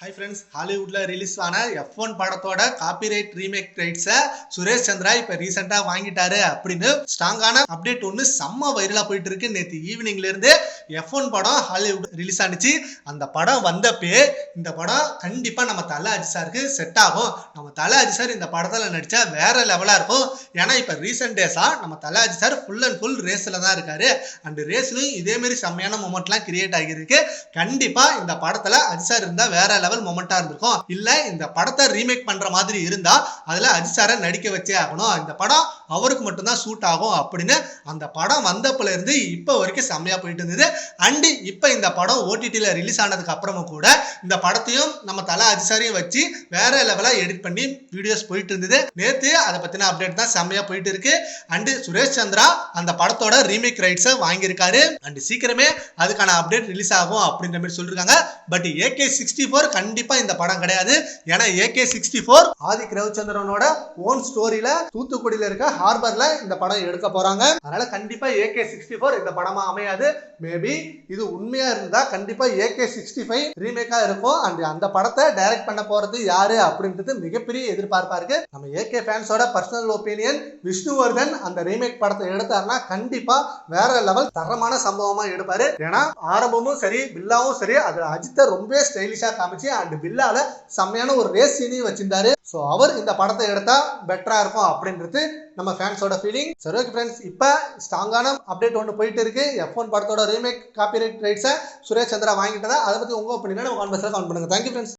High friends ஹாலிவுட்டில் release ஆன F one படத்தோட காப்பிரைட் ரீமேக் ரைட்ஸை சுரேஷ் சந்திரா இப்போ ரீசெண்டாக வாங்கிட்டாரு அப்படின்னு ஸ்ட்ராங்கான அப்டேட் ஒன்று செம்ம வைரலாக போயிட்டு இருக்கு நேற்று ஈவினிங்லேருந்து எஃப் ஒன் படம் ஹாலிவுட் ரிலீஸ் ஆனிச்சு. அந்த படம் வந்தப்பே இந்த படம் கண்டிப்பாக நம்ம தலை அஜி சாருக்கு செட் ஆகும். நம்ம தலை அஜி சார் இந்த படத்தில் நடித்தா வேற லெவலாக இருக்கும். ஏன்னா இப்போ ரீசெண்ட் டேஸாக நம்ம தலை Ajith sir full and full ரேஸில் தான் இருக்கார். அண்ட் ரேஸ்லையும் இதேமாரி செம்மையான மூமெண்ட்லாம் கிரியேட் ஆகியிருக்கு. கண்டிப்பாக இந்த படத்தில் அஜி சார் இருந்தா வேற லெவல் மொமெண்டா இருந்திருக்கும். இல்ல இந்த படத்தை ரீமேக் பண்ற மாதிரி இருந்தா அதுல அஜித் சாரை நடிக்க வச்சே ஆகணும். இந்த படம் அவருக்கு மட்டும்தான் சூட் ஆகும் அப்படின்னு அந்த படம் வந்தப்பல இருந்து இப்ப வரைக்கும் செம்மையா போயிட்டு இருந்தது. அண்டு இப்ப இந்த படம் ஓடிடியில ரிலீஸ் ஆனதுக்கு அப்புறமும் கூட இந்த படத்தையும் நம்ம தலை அஜிசாரையும் வச்சு வேற லெவலா எடிட் பண்ணி வீடியோஸ் போயிட்டு இருந்தது. நேத்து அதை பத்தின அப்டேட் தான் செம்மையா போயிட்டு இருக்கு. அண்டு சுரேஷ் சந்திரா அந்த படத்தோட ரீமேக் ரைட்ஸை வாங்கியிருக்காரு. அண்ட் சீக்கிரமே அதுக்கான அப்டேட் ரிலீஸ் ஆகும் அப்படின்ற மாதிரி சொல்லிருக்காங்க. பட் ஏகே சிக்ஸ்டி ஃபோர் கண்டிப்பா இந்த படம் கிடையாது. ஏன்னா ஏகே சிக்ஸ்டி ஃபோர் ஆதிக் ரவிச்சந்திரனோட ஓன் ஸ்டோரியில தூத்துக்குடியில இருக்க ஹார்பர்ல இந்த படம் எடுக்க போறாங்க. அதனால கண்டிப்பா ஏகே சிக்ஸ்டி ஃபோர் இந்த படமா அமையாது. மேபி இது உண்மையா இருந்தா கண்டிப்பா ஏகே சிக்ஸ்டி ஃபைவ் ரீமேக்கா இருக்கும். அண்ட் அந்த படத்தை டைரக்ட் பண்ண போறது யாரு அப்படின்றது மிகப்பெரிய எதிர்பார்ப்பா இருக்கு. நம்ம ஏகே ஃபேன்ஸோட பர்சனல் ஒப்பீனியன் விஷ்ணுவர்தன் அந்த ரீமேக் படத்தை எடுத்தாருன்னா கண்டிப்பா வேற லெவல் தரமான சம்பவமா எடுப்பாரு. ஏன்னா ஆரம்பமும் சரி பில்லாவும் சரி அது அஜித்தை ரொம்ப ஸ்டைலிஷா காமிச்சு அண்ட் வில்லால செம்மையான ஒரு ரேஸ் சீனையும் வச்சிருந்தாரு. ஸோ அவர் இந்த படத்தை எடுத்தா பெட்டரா இருக்கும் அப்படின்றது நம்ம ஃபேன்ஸோட ஃபீலிங் சரி ஓகே ஃப்ரெண்ட்ஸ் இப்போ ஸ்ட்ராங்கான அப்டேட் ஒன்று போயிட்டு இருக்கு. எஃப் ஒன் படத்தோட ரீமேக் காப்பிரைட் ரைட்ஸை சுரேஷ் சந்திரா வாங்கிட்டதா? அதை பற்றி உங்க ஒப்பீனியனை நம்ம கான்வர்ஸில் கவுண்ட் பண்ணுங்க. Thank you friends